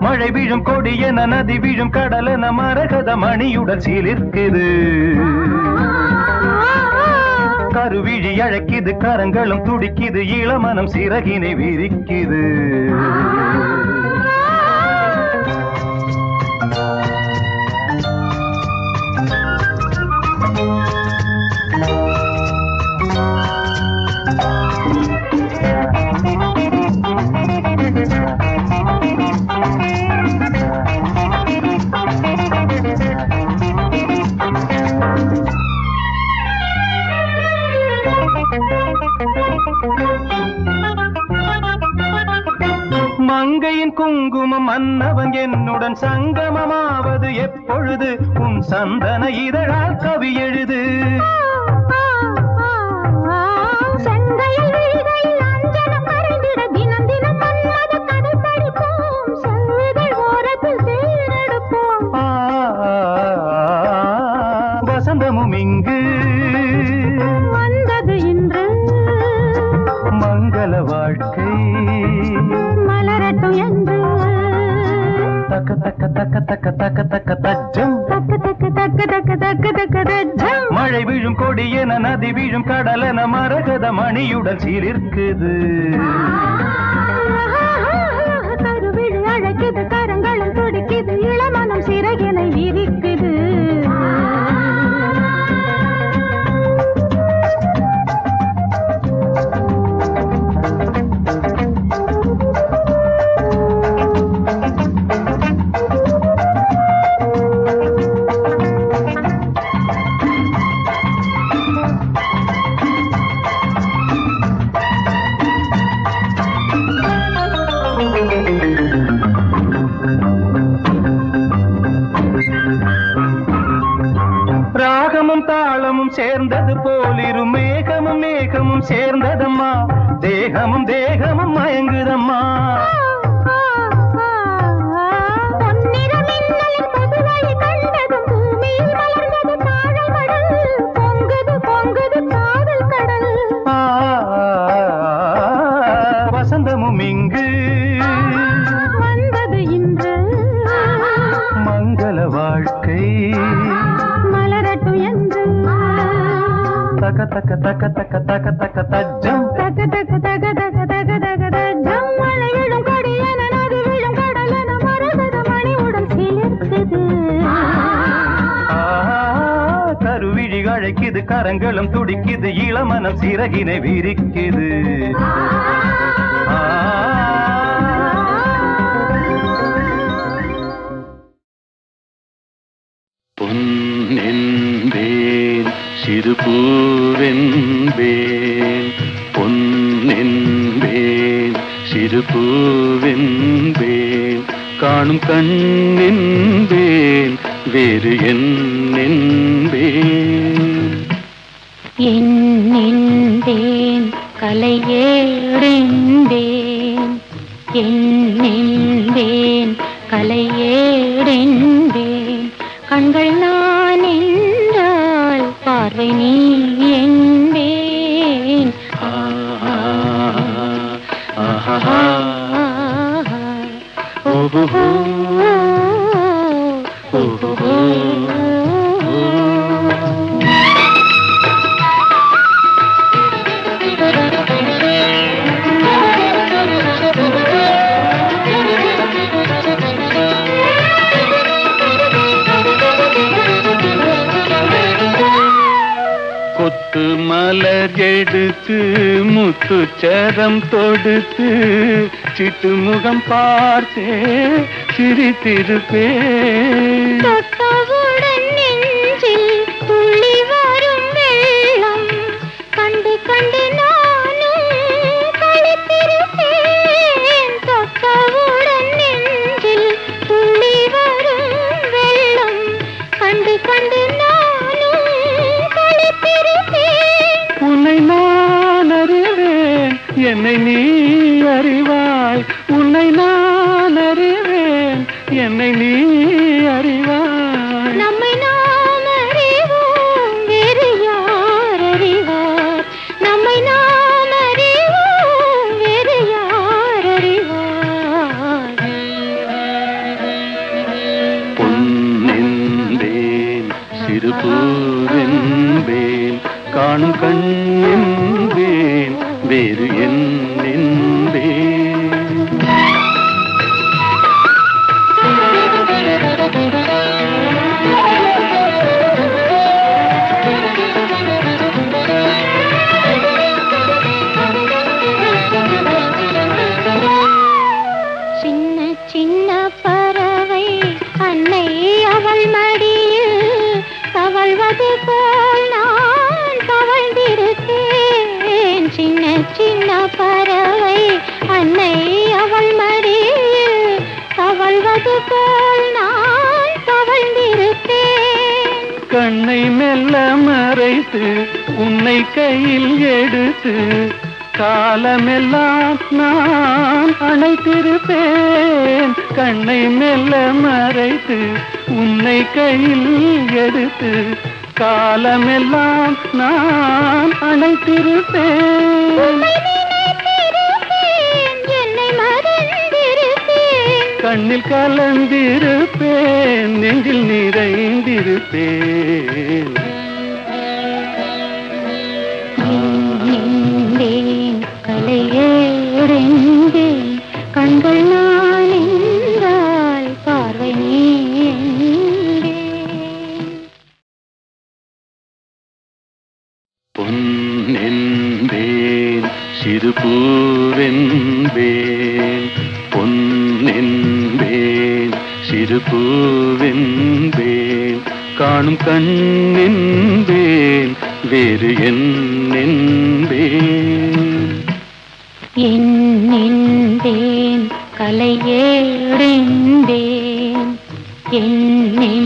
மழை வீழும் கொடி என நதி வீழும் கடல் என மரகத மணியுடன் சீலிருக்குது கருவிழி அழைக்குது கரங்களும் துடிக்குது இளமனம் சிறகினை விரிக்குது மங்கையின் குங்குமம் மன்னவன் என்னுடன் சங்கமமாவது எப்பொழுது உன் சந்தன இதழால் கவி எழுது? தக்க தக்க தக்க தக்க தஜம் தக்கு தக்கு தக்கு தக்கு தக்கு தக்கு தஜம் மழை விழும் கொடி என நதி விழும் கடல் என மரகத மணியுடன் சீலிருக்குது போலிரு மேகமும் மேகமும் சேர்ந்ததம்மா. தேகமும் தேகமும் மயங்குதம்மா. பொன்னிற மின்னலின் பொதுவாய் தக்க தக்க தக்க தக்க தக்க தக்க தஜம் தக தக தக தக தக தக தஜம் விழும் கொடியென நதி விழும் கடலென மரகத மணி உடல் சிலிர்க்குது ஆ, கருவிழி அழைக்குது கரங்களும் துடிக்குது இளமனம் சிறகினை விரிக்குது சிறு பூவென்பேன் பொன்னென்பேன் சிறு பூவென்பேன் காணும் கண்ணென்பேன் வேறு என்னென்பேன் என்னென்பேன் கலையே பார்வை நீ கரம் தொடுத்து சிட்டு முகம் பார்த்தே சிரித்திருப்பே காணும் கண்ணென்பேன் வேறு கண்ணை மெல்ல மறைத்து உன்னை கையில் எடுத்து காலமெல்லாம் நான் அணைத்திருப்பேன். கண்ணை மெல்ல மறைத்து உன்னை கையில் எடுத்து காலமெல்லாம் நான் அணைத்திருப்பேன். கண்ணில் கலந்திருப்பேன் நெஞ்சில் நிறைந்திருப்பேன். கண்கள் நான் பார்வை பொன் என்பேன் சிறு பூவென்பேன். திருப்பூவென்பேன் காணும் கண்ணென்பேன் வேறு என்னென்பேன் கலையேடென்பேன் என்னே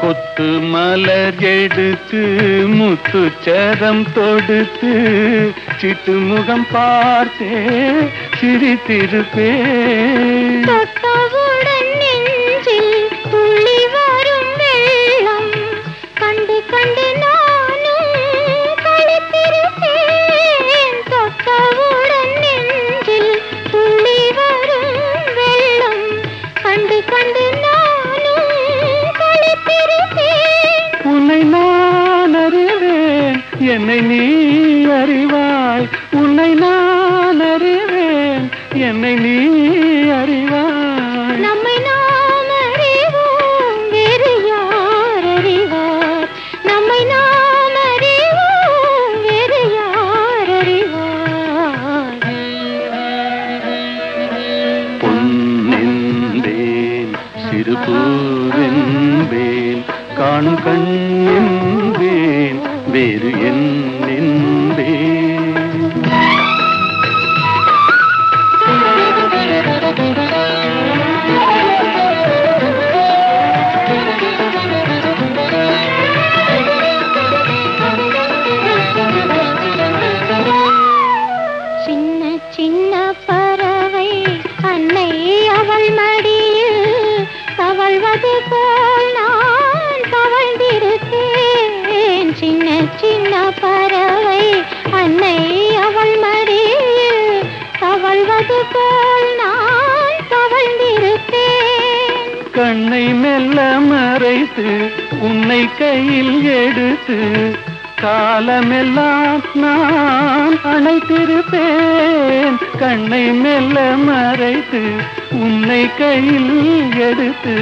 கொத்து மலர் எடுத்து முத்துச்சரம் தொடுத்து சிட்டு முகம் பார்த்தே சிரித்திருப்பேன். veriyin எடுத்து காலமெல்லாம் நான் அணைத்திருப்பேன். கண்ணை மெல்ல மறைத்து உன்னை கையில் எடுத்து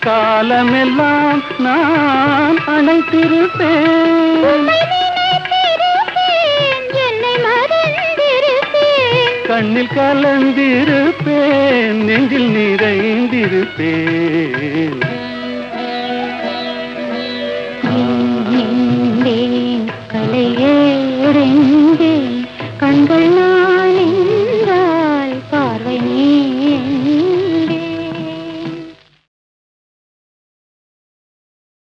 காலமெல்லாம் நான் அணைத்திருப்பேன். கண்ணில் கலந்திருப்பேன் நெஞ்சில் நிறைந்திருப்பேன். അവരെങ്കേ